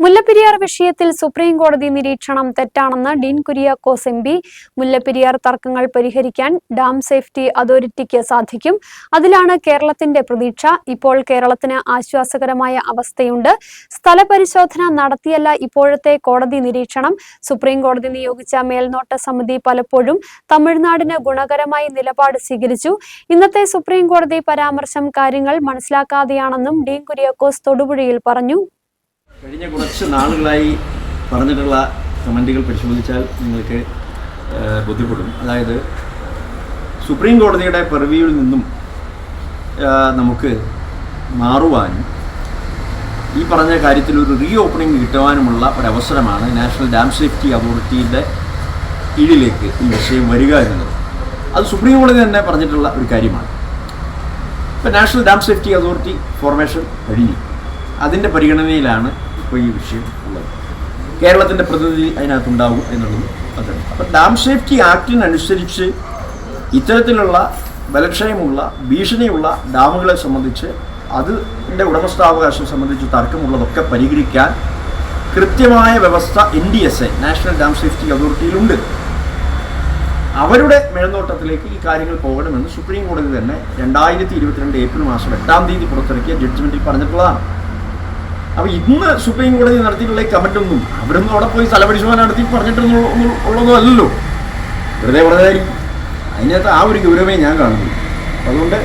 മുല്ലപ്പെരിയാർ വിഷയത്തിൽ സുപ്രീം കോടതി നിരീക്ഷണം തെറ്റാണെന്ന് Dean Kuriakose M P. Mullaperiyar തർക്കങ്ങൾ പരിഹരിക്കാൻ ഡാം സേഫ്റ്റി അതോറിറ്റിക്ക് സാധിക്കും. അതിലാണ് കേരളത്തിന്റെ പ്രതീക്ഷ. ഇപ്പോൾ കേരളത്തിന് ആശ്വാസകരമായ അവസ്ഥയുണ്ട്. സ്ഥലപരിശോധന നടത്തിയല്ല ഇപ്പോഴത്തെ കോടതി നിരീക്ഷണം. സുപ്രീം കോടതി നിയോഗിച്ച മേൽനോട്ട സമിതി പലപ്പോഴും തമിഴ്നാടിന് ഗുണകരമായി നിലപാട് സ്വീകരിച്ചു. ഇന്നത്തെ സുപ്രീം കോടതി പരാമർശം കാര്യങ്ങൾ മനസ്സിലാക്കാതെയാണെന്നും ഡീൻ കുര്യാക്കോസ് തൊടുപുഴയിൽ പറഞ്ഞു. കഴിഞ്ഞ കുറച്ച് നാളുകളായി പറഞ്ഞിട്ടുള്ള കമന്റുകൾ പരിശോധിച്ചാൽ നിങ്ങൾക്ക് ബുദ്ധിമുട്ടും അതായത് സുപ്രീം കോടതിയുടെ പെർവ്യൂവിൽ നിന്നും നമുക്ക് മാറുവാനും ഈ പറഞ്ഞ കാര്യത്തിൽ ഒരു റീ ഓപ്പണിംഗ് കിട്ടുവാനുമുള്ള ഒരവസരമാണ് നാഷണൽ ഡാം സേഫ്റ്റി അതോറിറ്റിയുടെ കീഴിലേക്ക് ഈ വിഷയം വരിക എന്നുള്ളത്. അത് സുപ്രീം കോടതി തന്നെ പറഞ്ഞിട്ടുള്ള ഒരു കാര്യമാണ്. ഇപ്പം national dam safety authority formation കഴിഞ്ഞു. അതിന്റെ പരിഗണനയിലാണ് ഇപ്പോൾ ഈ വിഷയം ഉള്ളത്. കേരളത്തിന്റെ പ്രതിനിധി അതിനകത്തുണ്ടാവും എന്നുള്ളത് അതാണ്. അപ്പം ഡാം സേഫ്റ്റി ആക്ടിനനുസരിച്ച് ഇത്തരത്തിലുള്ള ബലക്ഷയമുള്ള ഭീഷണിയുള്ള ഡാമുകളെ സംബന്ധിച്ച് അതിന്റെ ഉടമസ്ഥാവകാശം സംബന്ധിച്ച് തർക്കമുള്ളതൊക്കെ പരിഹരിക്കാൻ കൃത്യമായ വ്യവസ്ഥ N D S A national dam safety അതോറിറ്റിയിലുണ്ട് അവരുടെ മേൽനോട്ടത്തിലേക്ക് ഈ കാര്യങ്ങൾ പോകണമെന്ന് സുപ്രീം കോടതി തന്നെ രണ്ടായിരത്തി ഇരുപത്തിരണ്ട് ഏപ്രിൽ മാസം എട്ടാം തീയതി പുറത്തിറക്കിയ ജഡ്ജ്മെന്റിൽ പറഞ്ഞിട്ടുള്ളതാണ്. അപ്പോൾ ഇന്ന് സുപ്രീം കോടതി നടത്തിയിട്ടുള്ള ഈ കമന്റൊന്നും അവരൊന്നും അവിടെ പോയി സ്ഥലപരിശോധന നടത്തി പറഞ്ഞിട്ടൊന്നും അല്ലല്ലോ. വെറുതെ പറഞ്ഞതായിരിക്കും അതിനകത്ത് ആ ഒരു ഗൗരവമേ ഞാൻ കാണുന്നു അതുകൊണ്ട്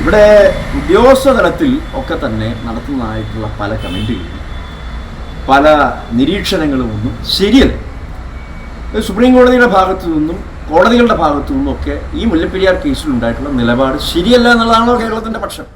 ഇവിടെ ഉദ്യോഗസ്ഥ തലത്തിൽ ഒക്കെ തന്നെ നടത്തുന്നതായിട്ടുള്ള പല കമന്റുകളും പല നിരീക്ഷണങ്ങളും ഒന്നും ശരിയല്ല. സുപ്രീം കോടതിയുടെ ഭാഗത്തു നിന്നും കോടതികളുടെ ഭാഗത്തു നിന്നും ഒക്കെ ഈ മുല്ലപ്പെരിയാർ കേസിൽ ഉണ്ടായിട്ടുള്ള നിലപാട് ശരിയല്ല എന്നുള്ളതാണോ കേരളത്തിന്റെ പക്ഷം.